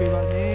ပေးပါစေ